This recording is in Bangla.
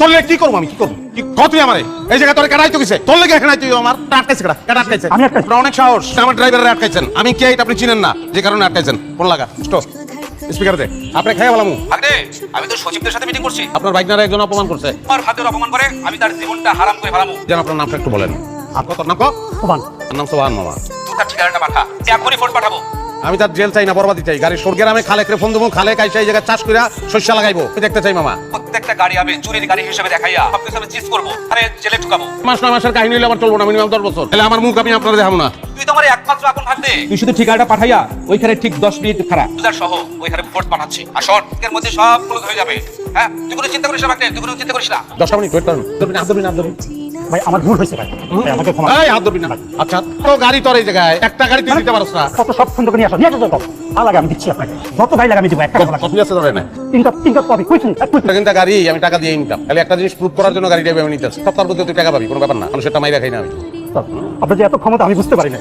তোর লেগে কি করব আমি? কি করব? কি কত তুই আমারে? এই জায়গায় তোর কাটাই তো কিসে তোর লেগে এখানে তুই আমার আটকাইছে কাটা কাটা আটকাইছে? আমি আটকাইছি? অনেক সাহস আমার ড্রাইভারের আটকাইছেন। আমি কে এটা আপনি চিনেন না যে কারণে আটকাইছেন। ফোন লাগা? স্টপ। স্পিকার দে। আপনি খেয়ে বলামু ভাগ্নে আমি তো সচিবদের সাথে মিটিং করছি। আপনার বাইকনারে একজন অপমান করছে। আমার ভাগ্যের অপমান করে আমি তার জীবনটা হারাম করে ফেলামু। যেন আপনার নামটা একটু বলেন। আপনার তোর নাম কো? আমার নাম সোহান মামা। তার ঠিকানাটা পাঠা। এখনই ফোন পাঠাবো। আমি তার জেল চাই না বরবাদি চাই। গাড়ি স্বর্গের আমি খালেক রে ফোন দেবো খালে কাইসা এই জায়গায় চাষ কইরা শস্য লাগাইবো। দেখতে চাই মামা। প্রত্যেকটা গাড়ি আমি চুরির গাড়ি হিসেবে দেখাইয়া সবকিছু আমি চিজ করব আরে জেলে ঢুকাবো? মাস নয় মাসের কাহিনী হলে আমার চলবো না মিনিমাম দশ বছর। তাহলে আমার মুখ আমি আপনারা দেখাবো না। তুই তো আমার একমাত্র আপন ভাগ্নে। তুই শুধু ঠিকানাটা পাঠাইয়া ওইখানে ঠিক দশ মিনিট খারাপ পূজার সহ ওইখানে ফোর্স পাঠাচ্ছি আর শর্ট এর মধ্যে সব ক্লোজ হয়ে যাবে। হ্যাঁ তুই কোনো চিন্তা করিস না তুই কোনো চিন্তা করিস না। দশটা মিনিট ওয়েট করুন। ধরবি না ধরবি না ধরবি। ভাই আমার ভুল হয়েছে ভাই। ভাই, আমাকে ক্ষমা এই হাত ধরবি না। আচ্ছা তো গাড়ি তোর এই জায়গায়। একটা গাড়ি তুই দিতে পারছ না। কত সব সুন্দর করে নিয়ে আসো। নিয়ে আসো তো ভালো লাগে আমি দিচ্ছি আপনাকে। যত ভাই লাগে আমি দেবো একটা কথা কত আছে ধরে না তিনটা তিনটা কপি কুইছেন এটা কিন্তু গাড়ি আমি টাকা দিয়ে নিতাম। তাহলে একটা জিনিস প্রুভ করার জন্য গাড়িটা আমি নিতে সপ্তাহের মধ্যে তুই টাকা পাবি কোনো ব্যাপার না। মানুষের সেটা মাইরা খাই না আমি। আপনার যে এত ক্ষমতা আমি বুঝতে পারি না।